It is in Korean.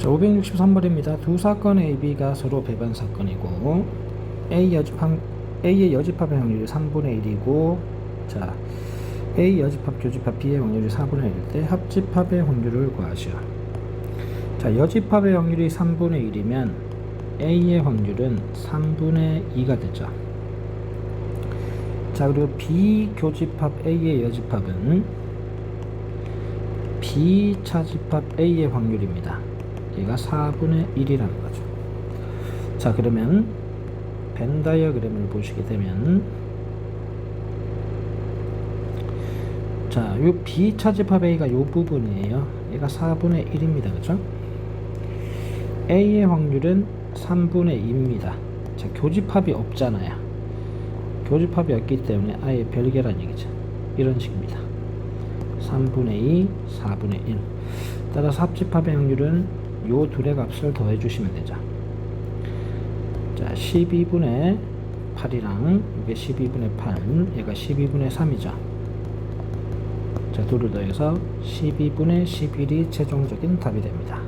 자, 563번입니다. 두 사건 A, B가 서로 배반 사건이고 A 여집합 A의 여집합의 확률이 3분의 1이고 자 A 여집합 교집합 B의 확률이 4분의 1일 때 합집합의 확률을 구하시오. 자 여집합의 확률이 3분의 1이면 A의 확률은 3분의 2가 되죠. 자 그리고 B 교집합 A의 여집합은 B 차집합 A의 확률입니다. 얘가 4분의 1이라는 거죠. 자 그러면 벤 다이어그램을 보시게 되면 자, 요 B 차집합 A가 요 부분이에요. 얘가 4분의 1입니다. 그죠? A의 확률은 3분의 2입니다. 자, 교집합이 없잖아요. 교집합이 없기 때문에 아예 별개란 얘기죠. 이런 식입니다. 3분의 2, 4분의 1. 따라서 합집합의 확률은 요 둘의 값을 더해 주시면 되죠. 자, 12분의 8이랑 이게 12분의 8, 얘가 12분의 3이죠. 자, 둘을 더해서 12분의 11이 최종적인 답이 됩니다.